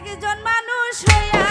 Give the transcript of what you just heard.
একজন মানুষ হইয়া